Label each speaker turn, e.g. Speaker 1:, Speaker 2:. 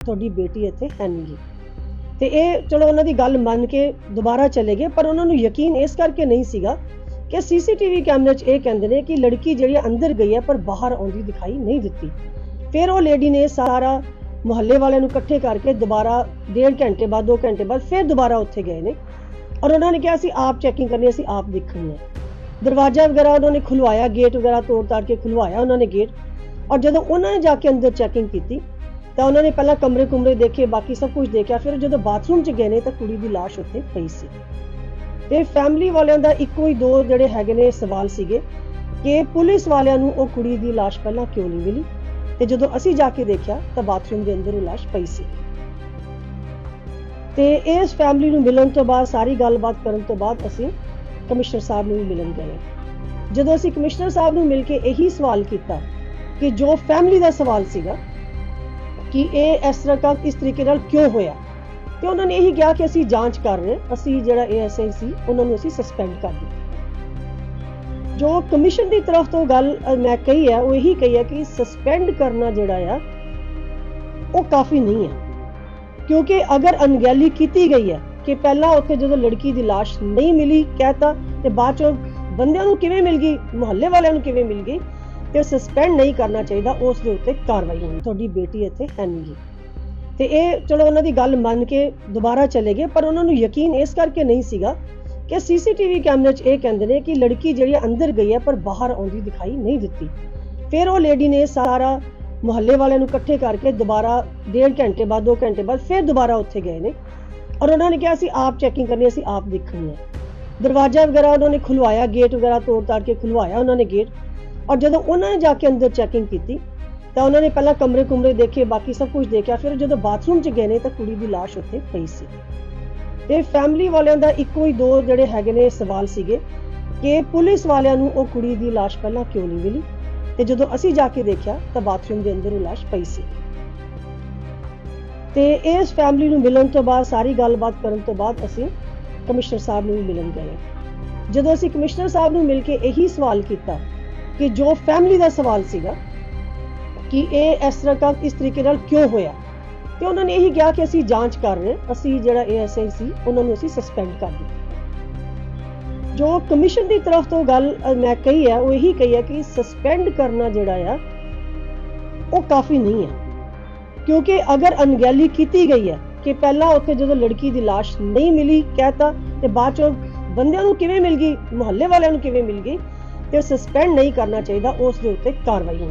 Speaker 1: ਤੁਹਾਡੀ ਬੇਟੀ ਇੱਥੇ ਹੈ ਨਹੀਂ ਗੀ। ਤੇ ਇਹ ਚਲੋ ਉਹਨਾਂ ਦੀ ਗੱਲ ਮੰਨ ਕੇ ਦੁਬਾਰਾ ਚਲੇ ਗਏ, ਪਰ ਉਹਨਾਂ ਨੂੰ ਯਕੀਨ ਇਸ ਕਰਕੇ ਨਹੀਂ ਸੀਗਾ ਕਿ ਸੀਸੀਟੀਵੀ ਕੈਮਰੇ 'ਚ ਇਹ ਕਹਿੰਦੇ ਨੇ ਕਿ ਲੜਕੀ ਜਿਹੜੀ ਅੰਦਰ ਗਈ ਹੈ ਪਰ ਬਾਹਰ ਆਉਂਦੀ ਦਿਖਾਈ ਨਹੀਂ ਦਿੱਤੀ। ਫਿਰ ਉਹ ਲੇਡੀ ਨੇ ਸਾਰਾ ਮੁਹੱਲੇ ਵਾਲਿਆਂ ਨੂੰ ਇਕੱਠੇ ਕਰਕੇ ਦੁਬਾਰਾ ਡੇਢ ਘੰਟੇ ਬਾਅਦ 2 ਘੰਟੇ ਬਾਅਦ ਫਿਰ ਦੁਬਾਰਾ ਉੱਥੇ ਗਏ ਨੇ। ਔਰ ਉਹਨਾਂ ਨੇ ਕਿਹਾ, ਅਸੀਂ ਆਪ ਚੈਕਿੰਗ ਕਰਨੀ ਅਸੀਂ ਆਪ ਦੇਖਣੀ ਹੈ ਦਰਵਾਜ਼ਾ ਵਗੈਰਾ ਉਹਨਾਂ ਨੇ ਖੁਲਵਾਇਆ ਗੇਟ ਵਗੈਰਾ ਤੋੜ ਤਾੜ ਕੇ ਖੁਲਵਾਇਆ ਉਹਨਾਂ ਨੇ ਗੇਟ ਔਰ ਜਦੋਂ ਉਹਨਾਂ ਨੇ ਜਾ ਕੇ ਅੰਦਰ ਚੈਕਿੰਗ ਕੀਤੀ ਤਾਂ ਉਹਨਾਂ ਨੇ ਪਹਿਲਾਂ ਕਮਰੇ ਕੁਮਰੇ ਦੇਖੇ, ਬਾਕੀ ਸਭ ਕੁਝ ਦੇਖਿਆ। ਫਿਰ ਜਦੋਂ ਬਾਥਰੂਮ 'ਚ ਗਏ ਨੇ ਤਾਂ ਕੁੜੀ ਦੀ ਲਾਸ਼ ਉੱਥੇ ਪਈ ਸੀ। ਤੇ ਫੈਮਿਲੀ ਵਾਲਿਆਂ ਦਾ ਇੱਕੋ ਹੀ ਦੋ ਜਿਹੜੇ ਹੈਗੇ ਨੇ ਸਵਾਲ ਸੀਗੇ ਕਿ ਪੁਲਿਸ ਵਾਲਿਆਂ ਨੂੰ ਉਹ ਕੁੜੀ ਦੀ ਲਾਸ਼ ਪਹਿਲਾਂ ਕਿਉਂ ਨਹੀਂ ਮਿਲੀ? ਤੇ ਜਦੋਂ ਅਸੀਂ ਜਾ ਕੇ ਦੇਖਿਆ ਤਾਂ ਬਾਥਰੂਮ ਦੇ ਅੰਦਰ ਉਹ ਲਾਸ਼ ਪਈ ਸੀ। ਤੇ ਇਸ ਫੈਮਿਲੀ ਨੂੰ ਮਿਲਣ ਤੋਂ ਬਾਅਦ, ਸਾਰੀ ਗੱਲਬਾਤ ਕਰਨ ਤੋਂ ਬਾਅਦ ਅਸੀਂ ਕਮਿਸ਼ਨਰ ਸਾਹਿਬ ਨੂੰ ਵੀ ਮਿਲਣ ਗਏ। ਜਦੋਂ ਅਸੀਂ ਕਮਿਸ਼ਨਰ ਸਾਹਿਬ ਨੂੰ ਮਿਲ ਕੇ ਇਹੀ ਸਵਾਲ ਕੀਤਾ ਕਿ ਜੋ ਫੈਮਿਲੀ ਦਾ ਸਵਾਲ ਸੀਗਾ ਕਿ ਇਹ ਇਸ ਤਰ੍ਹਾਂ ਕੰਮ ਇਸ ਤਰੀਕੇ ਨਾਲ ਕਿਉਂ ਹੋਇਆ? ਤੇ ਉਹਨਾਂ ਨੇ ਇਹੀ ਕਿਹਾ ਕਿ ਅਸੀਂ ਜਾਂਚ ਕਰ ਰਹੇ ਹਾਂ। ਅਸੀਂ ਜਿਹੜਾ ਏਐਸਆਈ ਸੀ, ਉਹਨਾਂ ਨੂੰ ਅਸੀਂ ਸਸਪੈਂਡ ਕਰ ਦਿੱਤਾ। ਜੋ ਕਮਿਸ਼ਨ ਦੀ ਤਰਫ ਤੋਂ ਗੱਲ ਮੈਂ ਕਹੀ ਹੈ ਉਹ ਇਹੀ ਕਹੀ ਹੈ ਕਿ ਸਸਪੈਂਡ ਕਰਨਾ ਜਿਹੜਾ ਆ, ਉਹ ਕਾਫੀ ਨਹੀਂ ਹੈ ਕਿਉਂਕਿ ਅਗਰ ਅਣਗਹਿਲੀ ਕੀਤੀ ਗਈ ਹੈ ਕਿ ਪਹਿਲਾਂ ਉੱਥੇ ਜਦੋਂ ਲੜਕੀ ਦੀ ਲਾਸ਼ ਨਹੀਂ ਮਿਲੀ ਕਹਿਤਾ ਤੇ ਬਾਅਦ ਚੋਂ ਬੰਦਿਆਂ ਨੂੰ ਕਿਵੇਂ ਮਿਲ ਗਈ, ਮੁਹੱਲੇ ਵਾਲਿਆਂ ਨੂੰ ਕਿਵੇਂ ਮਿਲ ਗਈ ਤੇ ਸਸਪੈਂਡ ਨਹੀਂ ਕਰਨਾ ਚਾਹੀਦਾ, ਉਸ ਦੇ ਉੱਤੇ ਕਾਰਵਾਈ ਹੋਣੀ। ਤੁਹਾਡੀ ਬੇਟੀ ਇੱਥੇ ਹੈ ਨਹੀਂ ਤੇ ਇਹ ਚਲੋ ਉਹਨਾਂ ਦੀ ਗੱਲ ਮੰਨ ਕੇ ਦੁਬਾਰਾ ਚਲੇ ਗਏ, ਪਰ ਉਹਨਾਂ ਨੂੰ ਯਕੀਨ ਇਸ ਕਰਕੇ ਨਹੀਂ ਸੀਗਾ ਕਿ ਸੀਸੀਟੀਵੀ ਕੈਮਰੇ 'ਚ ਇਹ ਕਹਿੰਦੇ ਨੇ ਕਿ ਲੜਕੀ ਜਿਹੜੀ ਅੰਦਰ ਗਈ ਹੈ ਪਰ ਬਾਹਰ ਆਉਂਦੀ ਦਿਖਾਈ ਨਹੀਂ ਦਿੱਤੀ। ਫਿਰ ਉਹ ਲੇਡੀ ਨੇ ਸਾਰਾ ਮੁਹੱਲੇ ਵਾਲਿਆਂ ਨੂੰ ਇਕੱਠੇ ਕਰਕੇ ਦੁਬਾਰਾ ਡੇਢ ਘੰਟੇ ਬਾਅਦ 2 ਘੰਟੇ ਬਾਅਦ ਫਿਰ ਦੁਬਾਰਾ ਉੱਥੇ ਗਏ ਨੇ। ਔਰ ਉਹਨਾਂ ਨੇ ਕਿਹਾ, ਅਸੀਂ ਆਪ ਚੈਕਿੰਗ ਕਰਨੀ ਅਸੀਂ ਆਪ ਦੇਖਣੀ ਹੈ ਦਰਵਾਜ਼ਾ ਵਗੈਰਾ ਉਹਨਾਂ ਨੇ ਖੁਲਵਾਇਆ ਗੇਟ ਵਗੈਰਾ ਤੋੜ ਤਾੜ ਕੇ ਖੁਲਵਾਇਆ ਉਹਨਾਂ ਨੇ ਗੇਟ ਔਰ ਜਦੋਂ ਉਹਨਾਂ ਨੇ ਜਾ ਕੇ ਅੰਦਰ ਚੈਕਿੰਗ ਕੀਤੀ, ਤਾਂ ਉਹਨਾਂ ਨੇ ਪਹਿਲਾਂ ਕਮਰੇ ਕੁਮਰੇ ਦੇਖੇ, ਬਾਕੀ ਸਭ ਕੁਝ ਦੇਖਿਆ। ਫਿਰ ਜਦੋਂ ਬਾਥਰੂਮ 'ਚ ਗਏ ਨੇ, ਤਾਂ ਕੁੜੀ ਦੀ ਲਾਸ਼ ਉੱਥੇ ਪਈ ਸੀ। ਤੇ ਫੈਮਿਲੀ ਵਾਲਿਆਂ ਦਾ ਇੱਕੋ ਹੀ ਦੋ ਜਿਹੜੇ ਹੈਗੇ ਨੇ ਸਵਾਲ ਸੀਗੇ ਕਿ ਪੁਲਿਸ ਵਾਲਿਆਂ ਨੂੰ ਉਹ ਕੁੜੀ ਦੀ ਲਾਸ਼ ਪਹਿਲਾਂ ਕਿਉਂ ਨਹੀਂ ਮਿਲੀ? ਤੇ ਜਦੋਂ ਅਸੀਂ ਜਾ ਕੇ ਦੇਖਿਆ, ਤਾਂ ਬਾਥਰੂਮ ਦੇ ਅੰਦਰ ਉਹ ਲਾਸ਼ ਪਈ ਸੀ। ਤੇ ਇਸ ਫੈਮਿਲੀ ਨੂੰ ਮਿਲਣ ਤੋਂ ਬਾਅਦ, ਸਾਰੀ ਗੱਲਬਾਤ ਕਰਨ ਤੋਂ ਬਾਅਦ ਅਸੀਂ ਕਮਿਸ਼ਨਰ ਸਾਹਿਬ ਨੂੰ ਵੀ ਮਿਲਣ ਗਏ। ਜਦੋਂ ਅਸੀਂ ਕਮਿਸ਼ਨਰ ਸਾਹਿਬ ਨੂੰ ਮਿਲ ਕੇ ਇਹੀ ਸਵਾਲ ਕੀਤਾ ਕਿ ਜੋ ਫੈਮਿਲੀ ਦਾ ਸਵਾਲ ਸੀਗਾ ਕਿ ਇਹ ਇਸ ਤਰ੍ਹਾਂ ਦਾ ਇਸ ਤਰੀਕੇ ਨਾਲ ਕਿਉਂ ਹੋਇਆ? ਤੇ ਉਹਨਾਂ ਨੇ ਇਹੀ ਕਿਹਾ ਕਿ ਅਸੀਂ ਜਾਂਚ ਕਰ ਰਹੇ ਅਸੀਂ ਜਿਹੜਾ ਏਐਸਆਈ ਸੀ, ਉਹਨਾਂ ਨੂੰ ਅਸੀਂ ਸਸਪੈਂਡ ਕਰ ਦਿੱਤਾ। ਜੋ ਕਮਿਸ਼ਨ ਦੀ ਤਰਫ ਤੋਂ ਗੱਲ ਮੈਂ ਕਹੀ ਹੈ, ਉਹ ਇਹੀ ਕਹੀ ਹੈ ਕਿ ਸਸਪੈਂਡ ਕਰਨਾ ਜਿਹੜਾ ਆ, ਉਹ ਕਾਫੀ ਨਹੀਂ ਹੈ। ਕਿਉਂਕਿ ਅਗਰ ਅਣਗਹਿਲੀ ਕੀਤੀ ਗਈ ਹੈ ਕਿ ਪਹਿਲਾਂ ਉੱਥੇ ਜਦੋਂ ਲੜਕੀ ਦੀ ਲਾਸ਼ ਨਹੀਂ ਮਿਲੀ, ਕਹਿਤਾ ਤੇ ਬਾਅਦ ਚੋਂ ਬੰਦਿਆਂ ਨੂੰ ਕਿਵੇਂ ਮਿਲ ਗਈ, ਮੁਹੱਲੇ ਵਾਲਿਆਂ ਨੂੰ ਕਿਵੇਂ ਮਿਲ ਗਈ ਤੇ ਸਸਪੈਂਡ ਨਹੀਂ ਕਰਨਾ ਚਾਹੀਦਾ ਉਸ ਦੇ ਉੱਤੇ ਕਾਰਵਾਈ ਹੋਣੀ